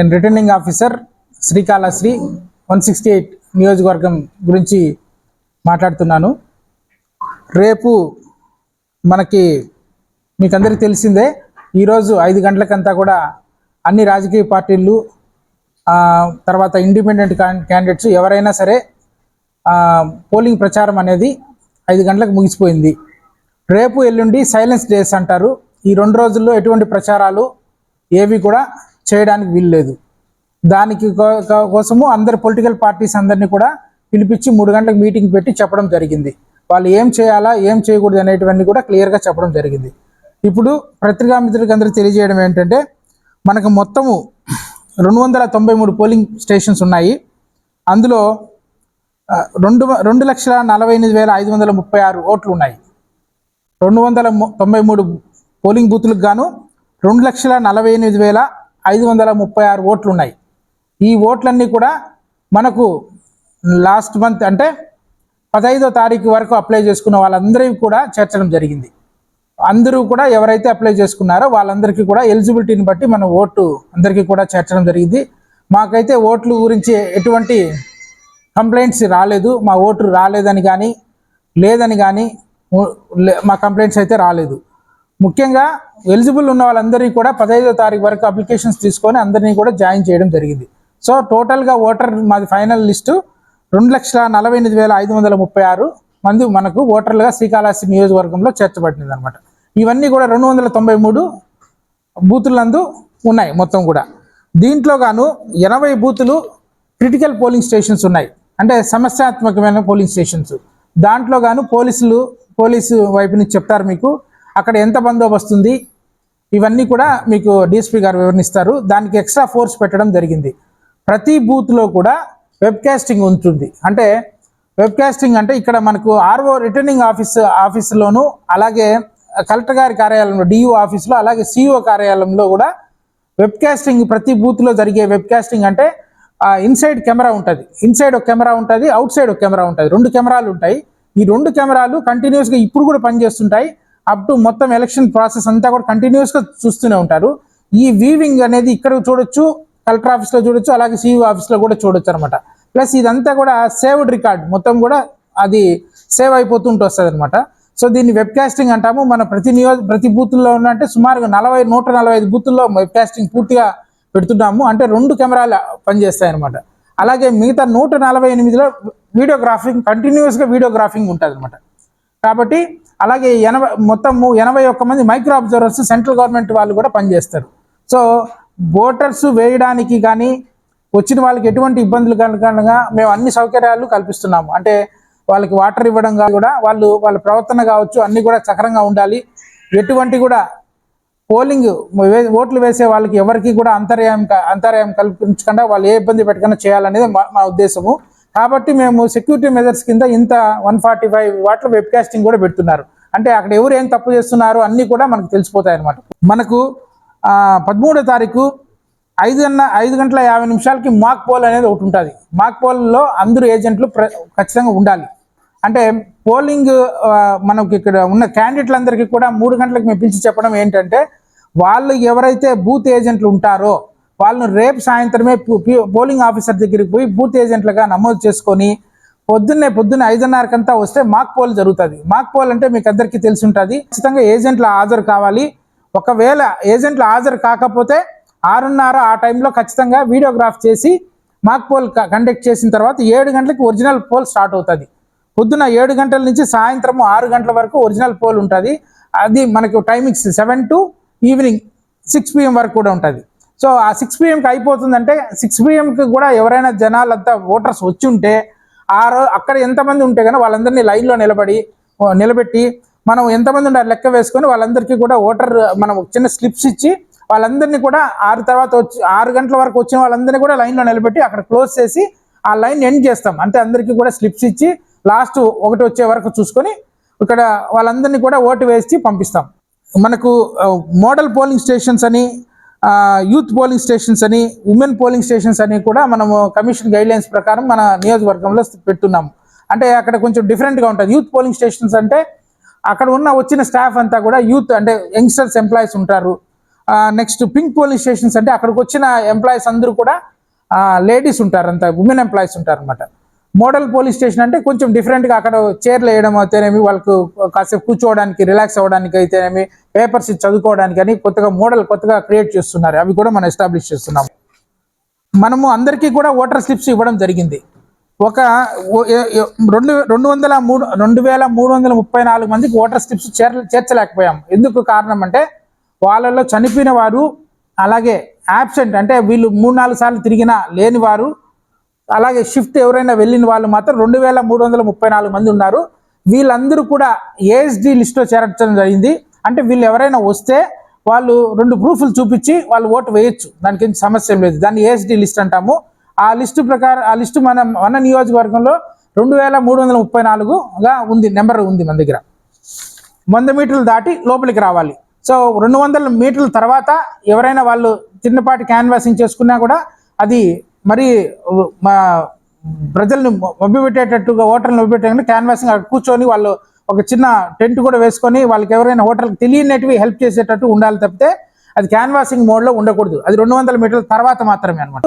నేను returning officer శ్రీకాళశ్రీ one sixty eight నియోజకవర్గం గురించి మాట్లాడుతున్నాను. రేపు మనకి మీకు అందరికీ తెలిసిందే ఈరోజు ఐదు గంటలకంతా కూడా అన్ని రాజకీయ పార్టీలు తర్వాత ఇండిపెండెంట్ క్యాండిడేట్స్ ఎవరైనా సరే పోలింగ్ ప్రచారం అనేది ఐదు గంటలకు ముగిసిపోయింది. రేపు ఎల్లుండి సైలెన్స్ డేస్ అంటారు. ఈ రెండు రోజుల్లో ఎటువంటి ప్రచారాలు ఏవి కూడా చేయడానికి వీలు లేదు. దానికి కోసము అందరు పొలిటికల్ పార్టీస్ అందరినీ కూడా పిలిపించి మూడు గంటలకు మీటింగ్ పెట్టి చెప్పడం జరిగింది. వాళ్ళు ఏం చేయాలా ఏం చేయకూడదు అనేటివన్నీ కూడా క్లియర్గా చెప్పడం జరిగింది. ఇప్పుడు పత్రికా మిత్రులకు అందరూ తెలియజేయడం ఏంటంటే మనకు మొత్తము రెండు వందల తొంభై మూడు పోలింగ్ స్టేషన్స్ ఉన్నాయి. అందులో రెండు రెండు లక్షల నలభై ఎనిమిది వేల ఐదు వందల ముప్పై ఆరు ఓట్లు ఉన్నాయి. రెండు వందల తొంభై మూడు పోలింగ్ బూత్లకు గాను రెండు లక్షల నలభై ఎనిమిది వేల ఐదు వందల ముప్పై ఆరు ఓట్లు ఉన్నాయి ఈ ఓట్లన్నీ కూడా మనకు లాస్ట్ మంత్ అంటే పదహైదో తారీఖు వరకు అప్లై చేసుకున్న వాళ్ళందరికీ కూడా చేర్చడం జరిగింది. అందరూ కూడా ఎవరైతే అప్లై చేసుకున్నారో వాళ్ళందరికీ కూడా ఎలిజిబిలిటీని బట్టి మన ఓటు అందరికీ కూడా చేర్చడం జరిగింది. మాకైతే ఓట్లు గురించి ఎటువంటి కంప్లైంట్స్ రాలేదు. మా ఓటు రాలేదని కానీ లేదని కానీ లే- మా కంప్లైంట్స్ అయితే రాలేదు. ముఖ్యంగా ఎలిజిబుల్ ఉన్న వాళ్ళందరినీ కూడా పదహైదో తారీఖు వరకు అప్లికేషన్స్ తీసుకొని అందరినీ కూడా జాయిన్ చేయడం జరిగింది. సో టోటల్గా ఓటర్ మాది ఫైనల్ లిస్టు రెండు లక్షల నలభై ఎనిమిది వేల ఐదు వందల ముప్పై ఆరు మంది మనకు ఓటర్లుగా శ్రీకాళహస్తి నియోజకవర్గంలో చేర్చబడింది అనమాట ఇవన్నీ కూడా రెండు వందల తొంభై మూడు బూతులందు ఉన్నాయి మొత్తం కూడా. దీంట్లో గాను ఎనభై బూతులు క్రిటికల్ పోలింగ్ స్టేషన్స్ ఉన్నాయి. అంటే సమస్యాత్మకమైన పోలింగ్ స్టేషన్స్ దాంట్లో గాను పోలీసులు పోలీసు వైపు నుంచి చెప్తారు మీకు. అక్కడ ఎంత బందోబస్తు ఉంది? ఇవన్నీ కూడా మీకు డిఎస్పీ గారు వివరణిస్తారు. దానికి ఎక్స్ట్రా ఫోర్స్ పెట్టడం జరిగింది. ప్రతి బూత్లో కూడా వెబ్కాస్టింగ్ ఉంటుంది. అంటే వెబ్ కాస్టింగ్ అంటే ఇక్కడ మనకు ఆర్ఓ రిటర్నింగ్ ఆఫీస్ ఆఫీసులోను అలాగే కలెక్టర్ గారి కార్యాలయంలో డిఓ ఆఫీస్లో అలాగే సిఇఓ కార్యాలయంలో కూడా వెబ్కాస్టింగ్ ప్రతి బూత్లో జరిగే వెబ్కాస్టింగ్ అంటే ఇన్సైడ్ కెమెరా ఉంటుంది. ఇన్సైడ్ ఒక కెమెరా ఉంటుంది అవుట్ సైడ్ ఒక కెమెరా ఉంటుంది. రెండు కెమెరాలు ఉంటాయి. ఈ రెండు కెమెరాలు కంటిన్యూస్గా ఇప్పుడు కూడా పనిచేస్తుంటాయి. అప్ టు మొత్తం ఎలక్షన్ ప్రాసెస్ అంతా కూడా కంటిన్యూస్గా చూస్తూనే ఉంటారు. ఈ వీవింగ్ అనేది ఇక్కడ చూడొచ్చు కలెక్టర్ ఆఫీస్లో చూడొచ్చు అలాగే సిఇఓ ఆఫీస్లో కూడా చూడొచ్చు అనమాట ప్లస్ ఇదంతా కూడా సేవ్డ్ రికార్డ్ మొత్తం కూడా అది సేవ్ అయిపోతుంటూ వస్తుంది అనమాట సో దీన్ని వెబ్ కాస్టింగ్ అంటాము. మన ప్రతి నియోజ ప్రతి బూతుల్లో ఉన్న అంటే సుమారుగా నలభై నూట నలభై ఐదు బూతుల్లో వెబ్ కాస్టింగ్ పూర్తిగా పెడుతున్నాము. అంటే రెండు కెమెరాలు పనిచేస్తాయి అనమాట అలాగే మిగతా నూట నలభై ఎనిమిదిలో వీడియోగ్రాఫింగ్ కంటిన్యూస్గా వీడియోగ్రాఫింగ్ ఉంటుంది అనమాట కాబట్టి అలాగే ఎనభై మొత్తము ఎనభై ఒక్క మంది మైక్రో అబ్జర్వర్స్ సెంట్రల్ గవర్నమెంట్ వాళ్ళు కూడా పనిచేస్తారు. సో ఓటర్స్ వేయడానికి కానీ వచ్చిన వాళ్ళకి ఎటువంటి ఇబ్బందులు కలగగా మేము అన్ని సౌకర్యాలు కల్పిస్తున్నాము. అంటే వాళ్ళకి వాటర్ ఇవ్వడం కానీ కూడా వాళ్ళు వాళ్ళ ప్రవర్తన కావచ్చు అన్నీ కూడా సక్రంగా ఉండాలి. ఎటువంటి కూడా పోలింగ్ వే- ఓట్లు వేసే వాళ్ళకి ఎవరికి కూడా అంతర్యాయం అంతర్యాయం కల్పించకుండా వాళ్ళు ఏ ఇబ్బంది పెట్టకుండా చేయాలనేది మా మా ఉద్దేశము. కాబట్టి మేము సెక్యూరిటీ మెజర్స్ కింద ఇంత వన్ ఫార్టీ ఫైవ్ వాటిలో వెబ్కాస్టింగ్ కూడా పెడుతున్నారు. అంటే అక్కడ ఎవరు ఏం తప్పు చేస్తున్నారు అన్నీ కూడా మనకు తెలిసిపోతాయి అన్నమాట. మనకు పదమూడో తారీఖు ఐదు గంట ఐదు గంటల యాభై నిమిషాలకి మాక్ పోల్ అనేది ఒకటి ఉంటుంది. మాక్ పోల్లో అందరూ ఏజెంట్లు ప్ర ఖచ్చితంగా ఉండాలి. అంటే పోలింగ్ మనకి ఇక్కడ ఉన్న క్యాండిడేట్లందరికీ కూడా మూడు గంటలకు మేము పిలిచి చెప్పడం ఏంటంటే వాళ్ళు ఎవరైతే బూత్ ఏజెంట్లు ఉంటారో వాళ్ళను రేపు సాయంత్రమే పోలింగ్ ఆఫీసర్ దగ్గరికి పోయి బూత్ ఏజెంట్లుగా నమోదు చేసుకొని పొద్దున్నే పొద్దున్న ఐదున్నరకంతా వస్తే మాక్ పోల్ జరుగుతుంది. మాక్ పోల్ అంటే మీకు అందరికీ తెలిసి ఉంటుంది ఖచ్చితంగా ఏజెంట్ల హాజరు కావాలి. ఒకవేళ ఏజెంట్లు హాజరు కాకపోతే ఆరున్నర ఆ టైంలో ఖచ్చితంగా వీడియోగ్రాఫ్ చేసి మాక్ పోల్ కండక్ట్ చేసిన తర్వాత ఏడు గంటలకు ఒరిజినల్ పోల్ స్టార్ట్ అవుతుంది. పొద్దున ఏడు గంటల నుంచి సాయంత్రం ఆరు గంటల వరకు ఒరిజినల్ పోల్ ఉంటుంది. అది మనకు timings seven to evening six PM వరకు కూడా ఉంటుంది. సో ఆ సిక్స్ పిఎంకి అయిపోతుందంటే సిక్స్ పిఎంకి కూడా ఎవరైనా జనాలంతా ఓటర్స్ వచ్చి ఉంటే ఆ అక్కడ ఎంతమంది ఉంటే కానీ వాళ్ళందరినీ లైన్లో నిలబడి నిలబెట్టి మనం ఎంతమంది ఉండాలి లెక్క వేసుకొని వాళ్ళందరికీ కూడా ఓటర్ మనం చిన్న స్లిప్స్ ఇచ్చి వాళ్ళందరినీ కూడా ఆరు తర్వాత వచ్చి ఆరు గంటల వరకు వచ్చిన వాళ్ళందరినీ కూడా లైన్లో నిలబెట్టి అక్కడ క్లోజ్ చేసి ఆ లైన్ ఎండ్ చేస్తాం. అంటే అందరికీ కూడా స్లిప్స్ ఇచ్చి లాస్ట్ ఒకటి వచ్చే వరకు చూసుకొని ఇక్కడ వాళ్ళందరినీ కూడా ఓటు వేసి పంపిస్తాం. మనకు మోడల్ పోలింగ్ స్టేషన్స్ అని యూత్ పోలింగ్ స్టేషన్స్ అని ఉమెన్ పోలింగ్ స్టేషన్స్ అని కూడా మనము కమిషన్ గైడ్లైన్స్ ప్రకారం మన నియోజకవర్గంలో పెట్టున్నాము అంటే అక్కడ కొంచెం డిఫరెంట్గా ఉంటుంది. యూత్ పోలింగ్ స్టేషన్స్ అంటే అక్కడ ఉన్న వచ్చిన స్టాఫ్ అంతా కూడా యూత్ అంటే యంగ్స్టర్స్ ఎంప్లాయీస్ ఉంటారు. నెక్స్ట్ పింక్ పోలింగ్ స్టేషన్స్ అంటే అక్కడికి వచ్చిన ఎంప్లాయీస్ అందరూ కూడా లేడీస్ ఉంటారు అంత ఉమెన్ ఎంప్లాయీస్ ఉంటారు అనమాట మోడల్ పోలీస్ స్టేషన్ అంటే కొంచెం డిఫరెంట్గా అక్కడ చైర్లు వేయడం అయితేనేమి వాళ్ళకు కాసేపు కూర్చోవడానికి రిలాక్స్ అవ్వడానికి అయితేనేమి పేపర్స్ చదువుకోవడానికి అని కొత్తగా మోడల్ కొత్తగా క్రియేట్ చేస్తున్నారు. అవి కూడా మనం ఎస్టాబ్లిష్ చేస్తున్నాం. మనము అందరికీ కూడా ఓటర్ స్లిప్స్ ఇవ్వడం జరిగింది. ఒక రెండు రెండు వందల మూడు రెండు వేల మూడు వందల ముప్పై నాలుగు మందికి ఓటర్ స్లిప్స్ చేర్ చేర్చలేకపోయాం. ఎందుకు కారణం అంటే వాళ్ళలో చనిపోయిన వారు అలాగే యాబ్సెంట్ అంటే వీళ్ళు మూడు నాలుగు సార్లు తిరిగినా లేని వారు అలాగే షిఫ్ట్ ఎవరైనా వెళ్ళిన వాళ్ళు మాత్రం రెండు వేల మూడు వందల ముప్పై నాలుగు మంది ఉన్నారు. వీళ్ళందరూ కూడా ఏఎస్డి లిస్ట్లో చేరడం జరిగింది. అంటే వీళ్ళు ఎవరైనా వస్తే వాళ్ళు రెండు ప్రూఫ్లు చూపించి వాళ్ళు ఓటు వేయొచ్చు. దానికి ఏం సమస్య లేదు. దాన్ని ఏఎస్డి లిస్ట్ అంటాము. ఆ లిస్టు ప్రకారం ఆ లిస్టు మన మన నియోజకవర్గంలో రెండు వేల మూడు వందల ముప్పై నాలుగుగా ఉంది నెంబర్ ఉంది మన దగ్గర. వంద మీటర్లు దాటి లోపలికి రావాలి. సో రెండు వందల మీటర్ల తర్వాత ఎవరైనా వాళ్ళు చిన్నపాటి క్యాన్వాసింగ్ చేసుకున్నా కూడా అది మరి మా ప్రజల్ని మభ్యపెట్టేటట్టుగా ఓటర్లు మభ్యపెట్టే క్యాన్వాసింగ్ అక్కడ కూర్చొని వాళ్ళు ఒక చిన్న టెంట్ కూడా వేసుకొని వాళ్ళకి ఎవరైనా హోటల్కి తెలియనటివి హెల్ప్ చేసేటట్టు ఉండాలి తప్పితే అది క్యాన్వాసింగ్ మోడ్లో ఉండకూడదు. అది రెండు వందల మీటర్ల తర్వాత మాత్రమే అనమాట